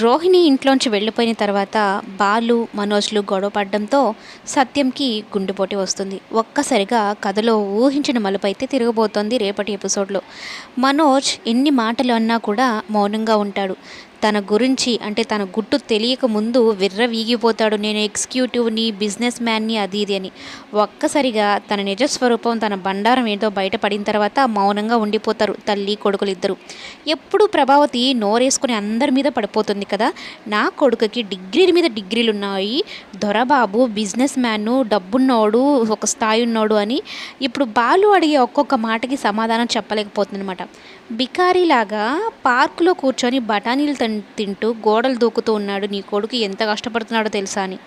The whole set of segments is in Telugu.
రోహిణి ఇంట్లోంచి వెళ్ళిపోయిన తర్వాత బాలు మనోజ్లు గొడవ పడడంతో సత్యంకి గుండెపోటీ వస్తుంది. ఒక్కసారిగా కథలో ఊహించిన మలుపైతే అయితే తిరగబోతోంది రేపటి ఎపిసోడ్లో. మనోజ్ ఎన్ని మాటలు అన్నా కూడా మౌనంగా ఉంటాడు. తన గురించి అంటే తన గుట్టు తెలియక ముందు విర్ర వీగిపోతాడు నేను ఎగ్జిక్యూటివ్ని బిజినెస్ మ్యాన్ని అది ఇది అని. ఒక్కసారిగా తన నిజస్వరూపం తన బండారం ఏంటో బయటపడిన తర్వాత మౌనంగా ఉండిపోతారు తల్లి కొడుకులు ఇద్దరు. ఎప్పుడు ప్రభావతి నోరేసుకుని అందరి మీద పడిపోతుంది కదా? నా కొడుకుకి డిగ్రీల మీద డిగ్రీలు ఉన్నాయి దొరబాబు బిజినెస్ మ్యాను డబ్బున్నోడు ఒక స్థాయి ఉన్నోడు అని. ఇప్పుడు బాలు అడిగే ఒక్కొక్క మాటకి సమాధానం చెప్పలేకపోతుంది అనమాట బికారీలాగా పార్కులో కూర్చొని బఠానీలు తింటూ గోడలు దూకుతూ ఉన్నాడు. నీ కొడుకు ఎంత కష్టపడుతున్నాడో తెలుసా అని.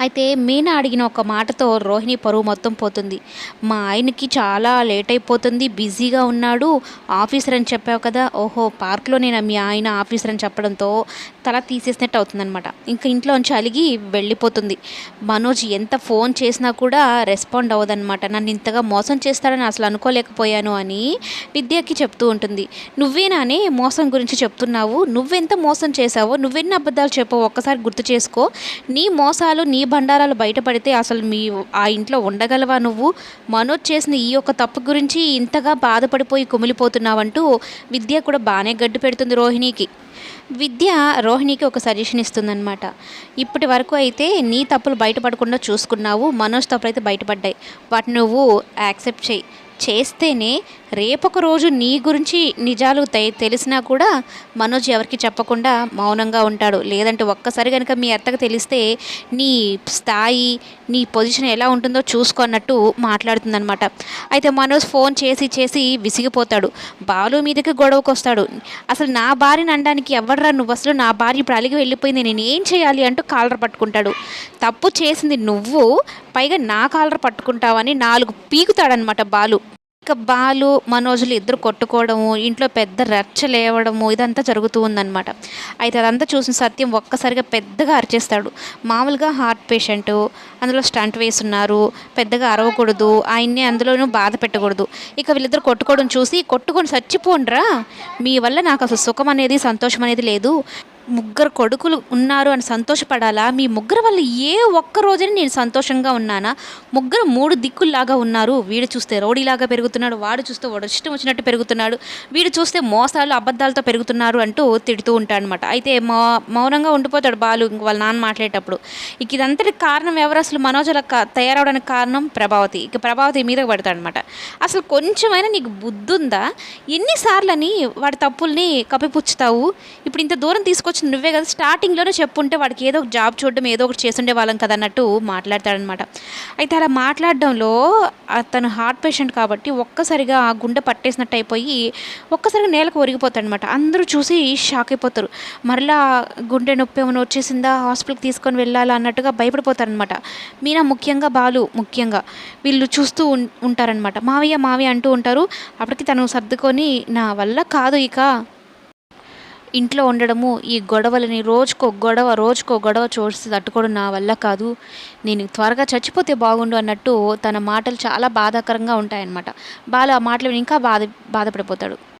అయితే మీనా అడిగిన ఒక మాటతో రోహిణి పరువు మొత్తం పోతుంది. మా ఆయనకి చాలా లేట్ అయిపోతుంది బిజీగా ఉన్నాడు ఆఫీసర్ అని చెప్పావు కదా. ఓహో పార్క్లో నేను మీ ఆయన ఆఫీసర్ అని చెప్పడంతో తల తీసేసినట్టు అవుతుందన్నమాట. ఇంకా ఇంట్లోంచి అలిగి వెళ్ళిపోతుంది. మనోజ్ ఎంత ఫోన్ చేసినా కూడా రెస్పాండ్ అవ్వదన్నమాట. నన్ను ఇంతగా మోసం చేస్తాడని అసలు అనుకోలేకపోయాను అని విద్యకి చెప్తూ ఉంటుంది. నువ్వేనానే మోసం గురించి చెప్తున్నావు. నువ్వెంత మోసం చేసావో నువ్వెన్ని అబద్ధాలు చెప్పావు ఒక్కసారి గుర్తు చేసుకో. నీ మోసాలు నీ బండారాలు బయటపడితే అసలు మీ ఆ ఇంట్లో ఉండగలవా నువ్వు? మనోజ్ చేసిన ఈ యొక్క తప్పు గురించి ఇంతగా బాధపడిపోయి కుమిలిపోతున్నావంటూ విద్య కూడా బాగానే గడ్డు పెడుతుంది రోహిణికి. విద్య రోహిణికి ఒక సజెషన్ ఇస్తుందన్నమాట. ఇప్పటి వరకు అయితే నీ తప్పులు బయటపడకుండా చూసుకున్నావు మనోజ్ తప్పులు అయితే బయటపడ్డాయి. వాటిని నువ్వు యాక్సెప్ట్ చేయి. చేస్తేనే రేపొక రోజు నీ గురించి నిజాలు తె- తెలిసినా కూడా మనోజ్ ఎవరికి చెప్పకుండా మౌనంగా ఉంటాడు. లేదంటే ఒక్కసారి కనుక మీ అత్తకు తెలిస్తే నీ స్థాయి నీ పొజిషన్ ఎలా ఉంటుందో చూసుకున్నట్టు మాట్లాడుతుందనమాట అయితే మనోజ్ ఫోన్ చేసి చేసి విసిగిపోతాడు. బాలు మీదకి గొడవకు వస్తాడు అసలు నా భార్యని అనడానికి ఎవడరా నువ్వు? అసలు నా భార్య ఇప్పుడు అలిగి వెళ్ళిపోయింది. నేను ఏం చేయాలి అంటూ కాలర్ పట్టుకుంటాడు. తప్పు చేసింది నువ్వు పైగా నా కాలర్ పట్టుకుంటావని నాలుగు పీకుతాడనమాట బాలు. ఇక బాలు మనోజులు ఇద్దరు కొట్టుకోవడము ఇంట్లో పెద్ద రచ్చ లేవడము ఇదంతా జరుగుతూ ఉందన్నమాట. అయితే అదంతా చూసిన సత్యం ఒక్కసారిగా పెద్దగా అరిచేస్తాడు. మామూలుగా హార్ట్ పేషెంట్ అందులో స్టంట్ వేస్తున్నారు పెద్దగా అరవకూడదు ఆయన్ని అందులోనూ బాధ పెట్టకూడదు. ఇక వీళ్ళిద్దరు కొట్టుకోవడం చూసి కొట్టుకొని చచ్చిపోండ్రా మీ వల్ల నాకు అసలు సుఖం అనేది సంతోషం అనేది లేదు. ముగ్గురు కొడుకులు ఉన్నారు అని సంతోషపడాలా? మీ ముగ్గురు వల్ల ఏ ఒక్క రోజున నేను సంతోషంగా ఉన్నానా? ముగ్గురు మూడు దిక్కుల్లాగా ఉన్నారు. వీడు చూస్తే రౌడీలాగా పెరుగుతున్నాడు వాడు చూస్తే వాడు ఇష్టం వచ్చినట్టు పెరుగుతున్నాడు వీడు చూస్తే మోసాలు అబద్ధాలతో పెరుగుతున్నారు అంటూ తిడుతూ ఉంటాడు అనమాట అయితే మౌ మౌనంగా ఉండిపోతాడు బాలు ఇంక వాళ్ళ నాన్న మాట్లాడేటప్పుడు. ఇక ఇదంతటి కారణం ఎవరు? అసలు మనోజ్ తయారవడానికి కారణం ప్రభావతి. ఇక ప్రభావతి మీద పడతాడనమాట అసలు కొంచెమైనా నీకు బుద్ధి ఉందా ఎన్నిసార్లని వాడి తప్పుల్ని కప్పిపుచ్చుతావు? ఇప్పుడు ఇంత దూరం తీసుకొచ్చి నువ్వే కదా స్టార్టింగ్లోనే చెప్పుంటే వాడికి ఏదో ఒక జాబ్ చూడడం ఏదో ఒకటి చేస్తుండే వాళ్ళం కదా అన్నట్టు మాట్లాడతాడనమాట. అయితే అలా మాట్లాడడంలో అతను హార్ట్ పేషెంట్ కాబట్టి ఒక్కసారిగా ఆ గుండె పట్టేసినట్టు అయిపోయి ఒక్కసారిగా నేలకు ఒరిగిపోతాడనమాట. అందరూ చూసి షాక్ అయిపోతారు. మరలా గుండె నొప్పి ఏమైనా వచ్చేసిందా? హాస్పిటల్కి తీసుకొని వెళ్ళాలా అన్నట్టుగా భయపడిపోతారనమాట. మీనా ముఖ్యంగా బాలు ముఖ్యంగా వీళ్ళు చూస్తూ ఉం- ఉంటారనమాట. మావయ్య మావయ్య అంటూ ఉంటారు. అప్పటికి తను సర్దుకొని నా వల్ల కాదు ఇక. ఇంట్లో ఉండడము ఈ గొడవలని రోజుకో గొడవ రోజుకో గొడవ చూసి తట్టుకోవడం నా వల్ల కాదు. నేను త్వరగా చచ్చిపోతే బాగుండు అన్నట్టు తన మాటలు చాలా బాధాకరంగా ఉంటాయన్నమాట. బాలు ఆ మాటలు ఇంకా బాధ బాధపడిపోతాడు.